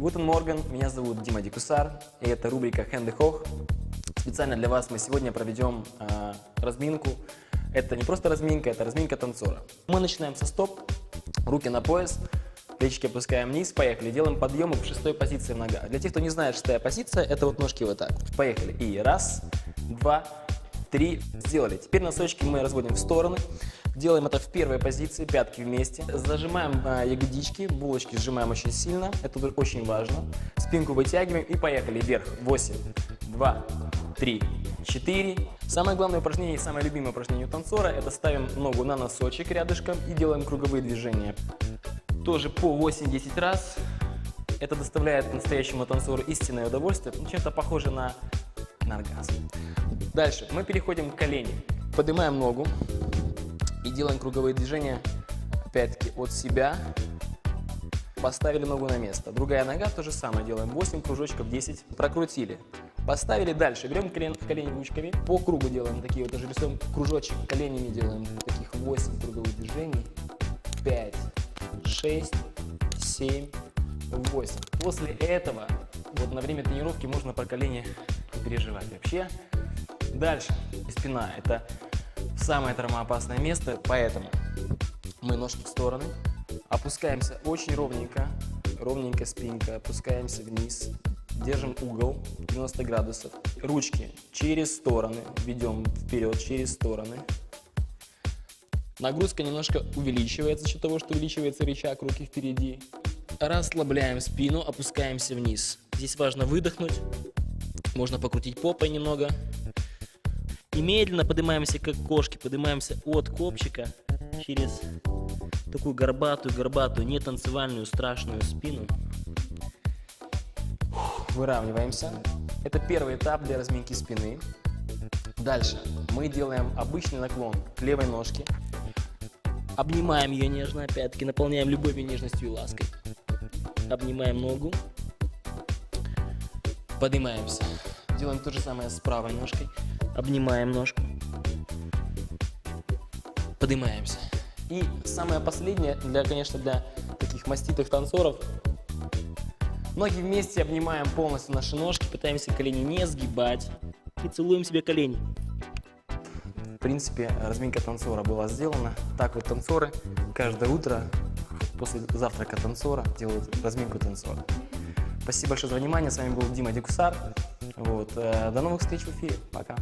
Гутен Морган, меня зовут Дима Дикусар, и это рубрика Хэнды Хох. Специально для вас мы сегодня проведем э, разминку. Это не просто разминка, это разминка танцора. Мы начинаем со стоп, руки на пояс, плечики опускаем вниз, поехали. Делаем подъемы в шестой позиции в ногах. Для тех, кто не знает, шестая позиция, это вот ножки вот так. Поехали. И раз, два, три, сделали. Теперь носочки мы разводим в стороны. Делаем это в первой позиции, пятки вместе. Зажимаем э, ягодички, булочки сжимаем очень сильно, это очень важно. Спинку вытягиваем и поехали вверх. 8, 2, 3, 4. Самое главное упражнение и самое любимое упражнение у танцора – это ставим ногу на носочек рядышком и делаем круговые движения. Тоже по 8-10 раз. Это доставляет настоящему танцору истинное удовольствие, ну, чем-то похоже на, на оргазм. Дальше мы переходим к колени. Поднимаем ногу, и делаем круговые движения, опять-таки, от себя. Поставили ногу на место. Другая нога, то же самое делаем. 8 кружочков, 10. Прокрутили. Поставили дальше. Берем колен, колени ручками. По кругу делаем такие вот. Даже рисуем кружочек. Коленями делаем таких 8 круговых движений. 5, 6, 7, 8. После этого, вот на время тренировки можно про колени не переживать вообще. Дальше. Спина. Это самое травмоопасное место, поэтому мы ножки в стороны, опускаемся очень ровненько, ровненько спинка, опускаемся вниз, держим угол 90 градусов, ручки через стороны, ведем вперед через стороны. Нагрузка немножко увеличивается за счет того, что увеличивается рычаг руки впереди. Расслабляем спину, опускаемся вниз. Здесь важно выдохнуть, можно покрутить попой немного, и медленно поднимаемся, как кошки, поднимаемся от копчика через такую горбатую-горбатую, не танцевальную, страшную спину. Выравниваемся. Это первый этап для разминки спины. Дальше мы делаем обычный наклон к левой ножке. Обнимаем ее нежно, опять-таки наполняем любовью, нежностью и лаской. Обнимаем ногу. Поднимаемся. Делаем то же самое с правой ножкой. Обнимаем ножку. Поднимаемся. И самое последнее, для, конечно, для таких маститых танцоров, ноги вместе обнимаем полностью наши ножки, пытаемся колени не сгибать и целуем себе колени. В принципе, разминка танцора была сделана. Так вот танцоры каждое утро после завтрака танцора делают разминку танцора. Спасибо большое за внимание. С вами был Дима Дикусар. Вот. э, До новых встреч в эфире. Пока.